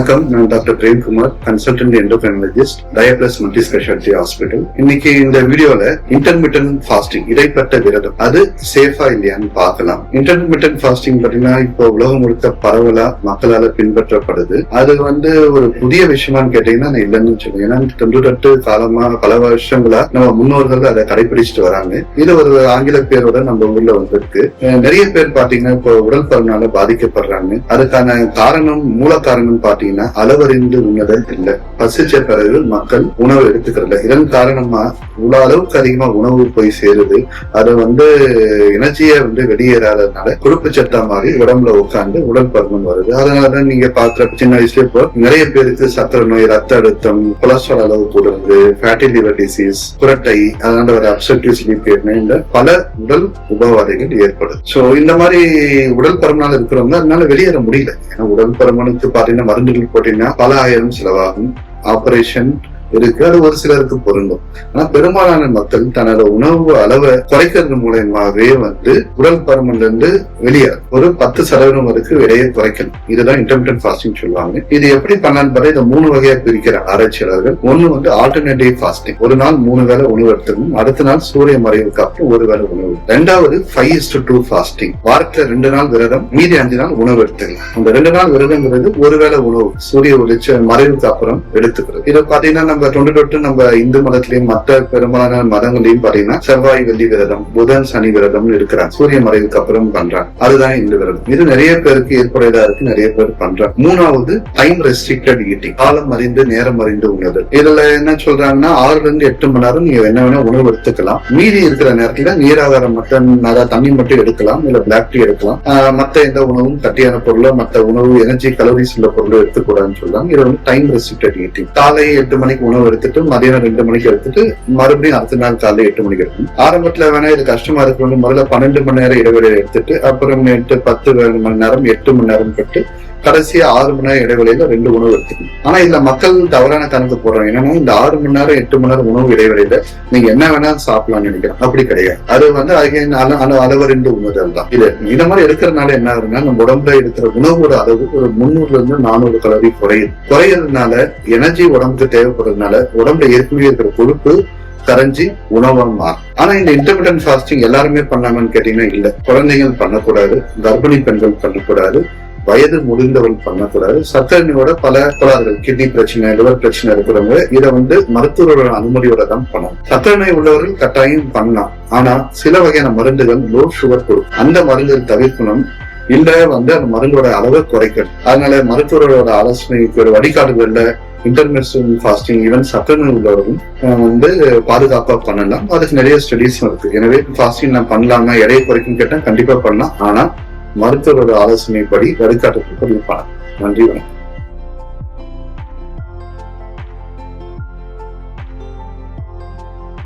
வணக்கம். நான் doctor Premkumar consultant endocrinologist டயபிளஸ் multi speciality hospital இன்னைக்கு இந்த வீடியோல இன்டர்மிட்டன் ஃபாஸ்டிங் இடைப்பட்ட விரதம் அது சேஃபா இல்லையான்னு பார்க்கலாம். இன்டர்மிட்டன் ஃபாஸ்டிங் பாத்தீங்கன்னா இப்போ உலகம் முழுக்க பரவலா மக்களால பின்பற்றப்படுது. அது வந்து ஒரு புதிய விஷயமான்னு கேட்டீங்கன்னா நான் இல்லைன்னு சொல்லுவேன். ஏன்னா தொன்று காலமா பல வருஷங்களா நம்ம முன்னோர்கள் அதை கடைபிடிச்சிட்டு வராங்க. இது ஒரு ஆங்கில பேரோட நம்ம ஊர்ல வந்திருக்கு. நிறைய பேர் பாத்தீங்கன்னா இப்போ உடல் பருவனால பாதிக்கப்படுறாங்க. அதுக்கான காரணம் மூல காரணம் பாத்தீங்கன்னா அளவறிந்து உண்ணதல் இல்லை. பசிச்ச பிறகு மக்கள் உணவு எடுத்துக்கிறல இதன் காரணமா இவ்வளவு அளவுக்கு அதிகமா உணவு போய் சேருது. அது வந்து எனர்ஜியை வந்து வெளியேறாததுனால கொழுப்பு சத்தா மாதிரி உடம்புல உட்கார்ந்து உடல் பருமன் வருது. அதனாலதான் நீங்க பாக்குற சின்ன வயசுல இப்போ நிறைய பேருக்கு சக்கரை நோய் ரத்த அழுத்தம் கொலஸ்ட்ரால் அளவு கூடுறது ஃபேட்டி லிவர் டிசீஸ் புரட்டை அதனால ஒரு அப்செக்டிவ் ஸ்லீப் இந்த பல உடல் உபவாதைகள் ஏற்படும் சோ இந்த மாதிரி உடல் பருமனால இருக்கிறவங்க அதனால வெளியேற முடியல. ஏன்னா உடல் பருமனுக்கு பாத்தீங்கன்னா மருந்துகள் போட்டீங்கன்னா பல ஆயிரம் செலவாகும். ஆபரேஷன் இருக்கிறது ஒரு சிலருக்கு பொருந்தும். ஆனா பெரும்பாலான மக்கள் தன்னோட உணவு அளவை குறைக்கிறது மூலயமாவே வந்து உடல் பருமன்ல இருந்து வெளியே ஒரு பத்து சதவீதம் வரைக்கும் விலையை குறைக்கணும். இதுதான் இன்டர்மீடியன் ஃபாஸ்டிங் சொல்லுவாங்க. இது எப்படி பண்ணலான்னு பார்த்தா இதை மூணு வகையா பிரிக்கிற ஆராய்ச்சியாளர்கள். ஒண்ணு வந்து ஆல்டர்னேட்டிவ் ஃபாஸ்டிங் ஒரு நாள் மூணு வேளை உணவு எடுத்துக்கணும். அடுத்த நாள் சூரிய மறைவுக்கு அப்புறம் ஒரு வேளை உணவு. ரெண்டாவது ஃபைவ் இஸ் டூ ஃபாஸ்டிங் வாரத்துல ரெண்டு நாள் விரதம் மீதி அஞ்சு நாள் உணவு எடுத்துக்கலாம். அந்த ரெண்டு நாள் விரதங்கிறது ஒரு வேளை உணவு. சூரிய ஒளிச்ச மறைவுக்கு அப்புறம் எடுத்துக்கிறது. இதை பாத்தீங்கன்னா நம்ம தொண்டு தொட்டு நம்ம இந்து மதத்திலையும் மற்ற பெரும்பாலான மதங்களையும் பாத்தீங்கன்னா செவ்வாய் வெள்ளி விரதம் புதன் சனி விரதம்னு இருக்கிறாங்க. சூரிய மறைவுக்கு அப்புறம் பண்றாங்க. அதுதான் இந்து விரதம். இது நிறைய பேருக்கு ஏற்புடையதா இருக்கு நிறைய பேர் பண்றாங்க. மூணாவது டைம் ரெஸ்ட்ரிக்டட் ஈட்டிங் காலம் அறிந்து நேரம் அறிந்து உணவு இதுல என்ன சொல்றாங்கன்னா ஆறுல இருந்து எட்டு மணி நேரம் நீங்க என்ன வேணா உணவு எடுத்துக்கலாம். மீதி இருக்கிற நேரத்துல நீராதாரம் மட்டும் அதாவது தண்ணி மட்டும் எடுக்கலாம் இல்ல பிளாக் டீ எடுக்கலாம். மத்த எந்த உணவும் கட்டியான பொருளோ மத்த உணவு எனர்ஜி கலோரிஸ் உள்ள பொருளோ எடுத்துக்கூடாதுன்னு சொல்றாங்க. இது வந்து டைம் ரெஸ்ட்ரிக்டட் ஈட்டிங் காலை எட்டு மணிக்கு உணவு எடுத்துட்டு மதியானம் ரெண்டு மணிக்கு எடுத்துட்டு மறுபடியும் அடுத்த நாள் காலை எட்டு மணிக்கு எடுக்கணும். ஆரம்பத்துல வேணா இது கஷ்டமா இருக்கணும் முதல்ல பன்னெண்டு மணி நேரம் இடைவெளி எடுத்துட்டு அப்புறம் எட்டு பத்து மணி நேரம் எட்டு மணி நேரம் கட்டு கடைசியா ஆறு மணி நேரம் இடைவெளியில ரெண்டு உணவு எடுத்துக்கணும். ஆனா இதுல மக்கள் தவறான கணக்கு போடுறாங்க. என்னமோ இந்த ஆறு மணி நேரம் எட்டு மணி நேரம் உணவு இடைவெளியில நீங்க என்ன வேணாலும் சாப்பிடலாம்னு நினைக்கிறேன். அப்படி கிடையாது. அது வந்து again அள- அள- அளவறிந்து உணவுதல் தான். இது இந்த மாதிரி எடுக்கிறதுனால என்ன ஆகுதுன்னா நம்ம உடம்புல இருக்கிற உணவோட அளவு ஒரு முந்நூறுல இருந்து நானூறு கலோரி குறையுது. குறையறதுனால எனர்ஜி உடம்புக்கு தேவைப்படுறதுனால உடம்புல ஏற்கனவே இருக்கிற கொழுப்பு கரைஞ்சி உணவாக மாறும். ஆனா இந்த இன்டர்மீடியன்ட் ஃபாஸ்டிங் எல்லாருமே பண்ணாமன்னு கேட்டீங்கன்னா இல்ல. குழந்தைகள் பண்ணக்கூடாது. கர்ப்பிணி பெண்கள் பண்ணக்கூடாது. வயது முதிர்ந்தவர்கள் பண்ணக்கூடாது. சர்க்கரையோட பல கோளாறுகள் கிட்னி பிரச்சனை லிவர் பிரச்சனை இருக்கிறவங்க இதை வந்து மருத்துவரோட அனுமதியோட தான் பண்ணணும். சர்க்கரை நோய் உள்ளவர்கள் கட்டாயம் பண்ணலாம். ஆனா சில வகையான மருந்துகள் லோ சுகர் கொடுக்கும். அந்த மருந்துகள் தவிர்க்கணும். இல்ல வந்து அந்த மருந்தோட அளவை குறைக்கணும். அதனால மருத்துவரோட ஆலோசனைக்கு ஒரு வழிகாட்டுதல்ல இன்டர்மீடியன் ஃபாஸ்டிங் ஈவன் சக்கரை நோய் உள்ளவர்களும் வந்து பாதுகாப்பா பண்ணலாம். அதுக்கு நிறைய ஸ்டடிஸும் இருக்கு. எனவே ஃபாஸ்டிங் நான் பண்ணலாமா எடையை குறைக்கும் கேட்டா கண்டிப்பா பண்ணலாம். ஆனா மருத்துவரோட ஆலோசனைப்படி வழிகாட்டுதல்படி இருப்பார் நன்றி வணக்கம்.